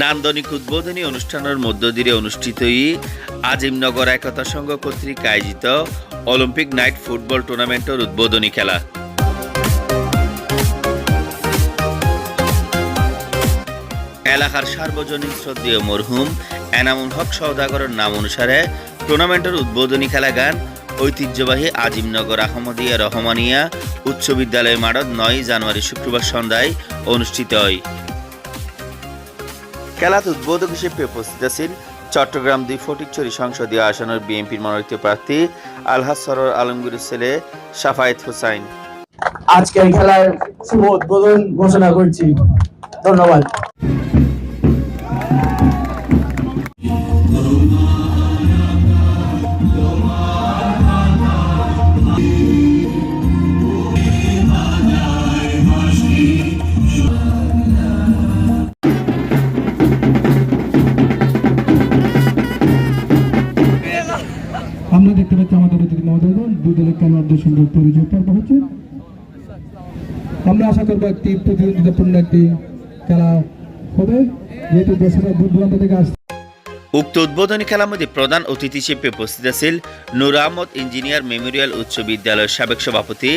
নান্দনিক উদ্বোধনী অনুষ্ঠানের মধ্য দিয়ে অনুষ্ঠিতই আজিমনগর একতা সংঘ কর্তৃক আয়োজিত অলিম্পিক নাইট ফুটবল টুর্নামেন্টের উদ্বোধনী খেলা। এলাকার সার্বজনীন শ্রদ্ধেয় মরহুম এনামুল হক সওদাগরের নাম অনুসারে টুর্নামেন্টের উদ্বোধনী খেলা গান ঐতিহ্যবাহী আজিমনগর আহমদিয়া রহমানিয়া উচ্চ বিদ্যালয় মাঠত নয় জানুয়ারি শুক্রবার সন্ধ্যায় অনুষ্ঠিত হয়। খেলাত উদ্বোধক হিসেবে উপস্থিত আছেন চট্টগ্রাম দুই ফটিকচুরি সংসদীয় আসনের বিএনপির মনোনীত প্রার্থী আলহাজ সরর আলমগীরের ছেলে সাফায়েত হোসাইন। আজকের খেলার শুভ উদ্বোধন ঘোষণা করছি। ধন্যবাদ। আমরা দেখতে পাচ্ছি আমাদের দুই দলের খেলোয়াড়দের সঙ্গে পরিচয়, পর্ব আমরা আশা করব একটি প্রতিদ্বন্দ্বিতাপূর্ণ একটি খেলা হবে যেহেতু দেশের দূর দূরান্ত থেকে আসছে। উক্ত উদ্বোধনী খেলার মধ্যে প্রধান অতিথি হিসেবে উপস্থিত আছেন নূর আহমদ ইঞ্জিনিয়ার মেমোরিয়াল উচ্চ বিদ্যালয়ের সাবেক সভাপতি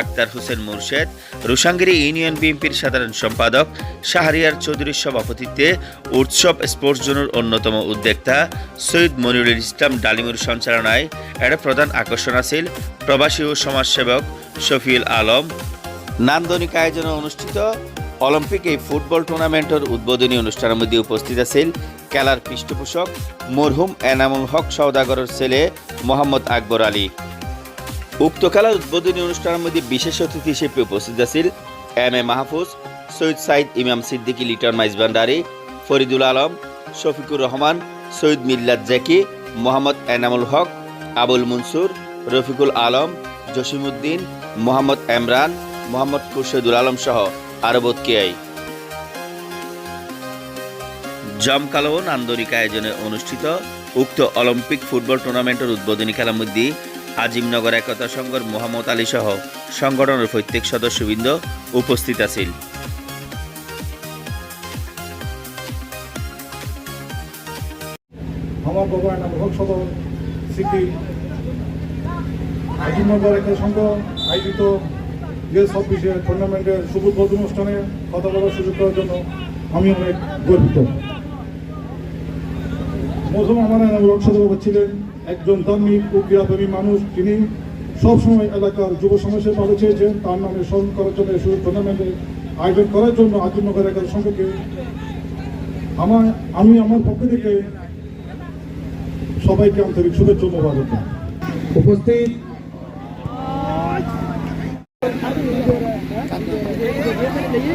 আক্তার হোসেন মুর্শেদ রুসাঙ্গিরি ইউনিয়ন বিএনপির সাধারণ সম্পাদক শাহরিয়ার চৌধুরীর সভাপতিত্বে উৎসব স্পোর্টস জোনের অন্যতম উদ্যোক্তা সৈয়দ মনিরুল ইসলাম ডালিমুর সঞ্চালনায় এর প্রধান আকর্ষণ আছিল প্রবাসী ও সমাজসেবক শফিউল আলম। নান্দনিক আয়োজনে অনুষ্ঠিত অলিম্পিক এই ফুটবল টুর্নামেন্টের উদ্বোধনী অনুষ্ঠানের মধ্যে উপস্থিত আছেন খেলার পৃষ্ঠপোষক মরহুম এনামুল হক, সওদাগরের ছেলে মোহাম্মদ আকবর আলী। উক্ত খেলার উদ্বোধনী অনুষ্ঠানের মধ্যে বিশেষ অতিথি হিসেবে উপস্থিত আছেন এম এ মাহফুজ, সৈয়দ সাইদ ইমাম সিদ্দিকী, লিটন মাইজ ভান্ডারি, ফরিদুল আলম, শফিকুর রহমান, সৈয়দ মিল্লাত জাকি, মোহাম্মদ এনামুল হক, আবুল মনসুর, রফিকুল আলম, জসিমউদ্দিন, মোহাম্মদ এমরান, মোহাম্মদ খুরশেদুল আলম সহ আরও বোধকেয়াই জমকালো নান্দনিক আয়োজনে অনুষ্ঠিত উক্ত অলিম্পিক ফুটবল টুর্নামেন্টের উদ্বোধনী খেলার মধ্যে আজিমনগর একতা সংঘর মোহাম্মদ আলী সহ সংগঠনের প্রত্যেক সদস্যবৃন্দ উপস্থিত আছেন আমার বাবা নাম হক সদর সিটি। আজিমনগর একটা সংঘ আয়োজিত ইয়ে ছাব্বিশে টুর্নামেন্টের শুভ উদ্বোধন অনুষ্ঠানে কথা বলার সুযোগ করার জন্য আমি অনেক গর্বিত। মৌসুম আমার সদর ছিলেন একজন ধার্মিক ও ক্রীড়াপ্রেমী মানুষ, তিনি সবসময় এলাকার যুব সমাজের ভালো চেয়েছেন। তার নামে স্মরণ করার জন্য শুভ টুর্নামেন্টে আয়োজন করার জন্য আজিমনগর এলাকার সংঘকে আমার, আমি আমার পক্ষ থেকে সবাইকে আন্তরিক শুভেচ্ছা মোবারকবাদ উপস্থিত